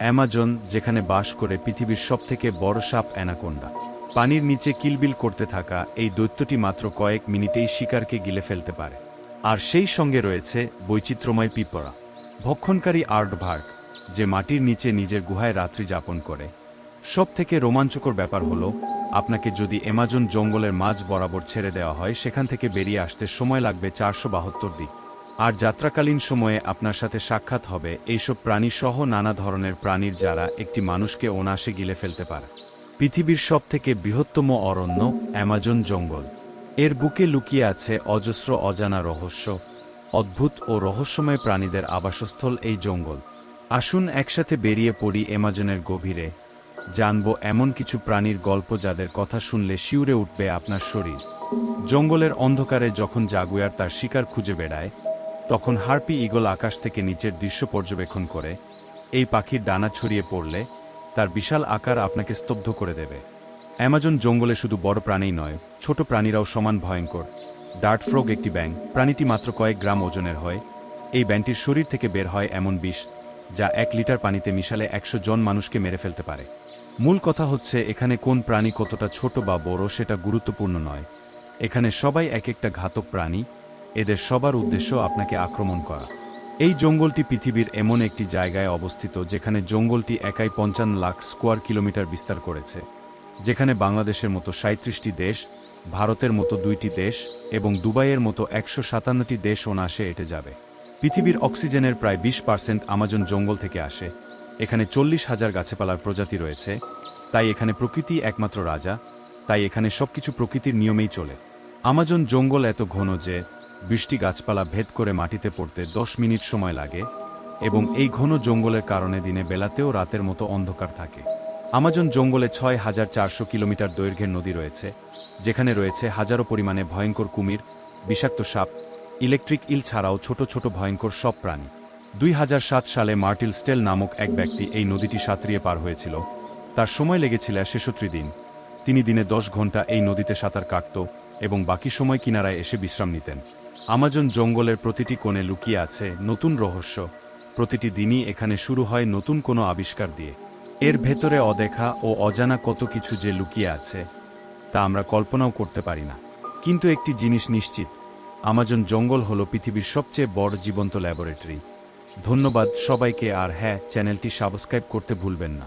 Amazon, যেখানে বাস করে পৃথিবীর সবথেকে বড় সাপ অ্যানাকোন্ডা। পানির নিচে কিলবিল করতে থাকা এই দৈত্যটি মাত্র কয়েক মিনিটেই শিকারকে গিলে ফেলতে পারে। আর সেই সঙ্গে রয়েছে বৈচিত্র্যময় পিঁপড়া। ভক্ষণকারী আর্টভার্গ যে মাটির নিচে নিজের গুহায় রাত্রি যাপন করে। সব থেকে রোমাঞ্চকর ব্যাপার হলো, আপনাকে যদি অ্যামাজন জঙ্গলের মাঝ বরাবর ছেড়ে দেওয়া হয়, সেখান থেকে বেরিয়ে আসতে সময় লাগবে চারশো বাহাত্তর দিন। আর যাত্রাকালীন সময়ে আপনার সাথে সাক্ষাৎ হবে এইসব প্রাণী সহ নানা ধরনের প্রাণীর যারা একটি মানুষকে অনাসে গিলে ফেলতে পারে। পৃথিবীর সব থেকে বৃহত্তম অরণ্য অ্যামাজন জঙ্গল। এর বুকে লুকিয়ে আছে অজস্র অজানা রহস্য, অদ্ভুত ও রহস্যময় প্রাণীদের আবাসস্থল এই জঙ্গল। আসুন একসাথে বেরিয়ে পড়ি অ্যামাজনের গভীরে। জানব এমন কিছু প্রাণীর গল্প যাদের কথা শুনলে শিউরে উঠবে আপনার শরীর। জঙ্গলের অন্ধকারে যখন জাগুয়ার তার শিকার খুঁজে বেড়ায় তখন হার্পি ইগল আকাশ থেকে নিচের দৃশ্য পর্যবেক্ষণ করে, এই পাখির ডানা ছড়িয়ে পড়লে তার বিশাল আকার আপনাকে স্তব্ধ করে দেবে। অ্যামাজন জঙ্গলে শুধু বড় প্রাণীই নয়, ছোট প্রাণীরাও সমান ভয়ঙ্কর। ডার্ট ফ্রগ একটি ব্যাং প্রাণীটি মাত্র কয়েক গ্রাম ওজনের হয়। এই ব্যাংটির শরীর থেকে বের হয় এমন বিষ, যা এক লিটার পানিতে মিশালে একশো জন মানুষকে মেরে ফেলতে পারে। মূল কথা হচ্ছে, এখানে কোন প্রাণী কতটা ছোট বা বড় সেটা গুরুত্বপূর্ণ নয়। এখানে সবাই এক একটা ঘাতক প্রাণী এদের সবার উদ্দেশ্য আপনাকে আক্রমণ করা। এই জঙ্গলটি পৃথিবীর এমন একটি জায়গায় অবস্থিত যেখানে জঙ্গলটি একাই পঞ্চান্ন লাখ স্কোয়ার কিলোমিটার বিস্তার করেছে, যেখানে বাংলাদেশের মতো সাঁত্রিশটি দেশ, ভারতের মতো দুইটি দেশ এবং দুবাইয়ের মতো একশো সাতান্নটি দেশ অনাসে এটে যাবে। পৃথিবীর অক্সিজেনের প্রায় বিশ পার্সেন্ট আমাজন জঙ্গল থেকে আসে। এখানে চল্লিশ হাজার গাছেপালার প্রজাতি রয়েছে। তাই এখানে প্রকৃতি একমাত্র রাজা। তাই এখানে সবকিছু প্রকৃতির নিয়মেই চলে। আমাজন জঙ্গল এত ঘন যে বৃষ্টি গাছপালা ভেদ করে মাটিতে পড়তে দশ মিনিট সময় লাগে এবং এই ঘন জঙ্গলের কারণে দিনে বেলাতেও রাতের মতো অন্ধকার থাকে। আমাজন জঙ্গলে ছয় হাজার চারশো কিলোমিটার দৈর্ঘ্যের নদী রয়েছে, যেখানে রয়েছে হাজারো পরিমাণে ভয়ঙ্কর কুমির, বিষাক্ত সাপ, ইলেকট্রিক ইল ছাড়াও ছোট ছোট ভয়ঙ্কর সব প্রাণী। দুই হাজার সাত সালে মার্টিল স্টেল নামক এক ব্যক্তি এই নদীটি সাঁতরিয়ে পার হয়েছিল। তার সময় লেগেছিল শেষত্রি দিন। তিনি দিনে দশ ঘণ্টা এই নদীতে সাঁতার কাটত এবং বাকি সময় কিনারায় এসে বিশ্রাম নিতেন। আমাজন জঙ্গলের প্রতিটি কোণে লুকিয়ে আছে নতুন রহস্য। প্রতিটি দিনই এখানে শুরু হয় নতুন কোনো আবিষ্কার দিয়ে। এর ভেতরে অদেখা ও অজানা কত কিছু যে লুকিয়ে আছে, তা আমরা কল্পনাও করতে পারি না। কিন্তু একটি জিনিস নিশ্চিত, আমাজন জঙ্গল হল পৃথিবীর সবচেয়ে বড় জীবন্ত ল্যাবরেটরি। ধন্যবাদ সবাইকে, আর হ্যাঁ চ্যানেলটি সাবস্ক্রাইব করতে ভুলবেন না।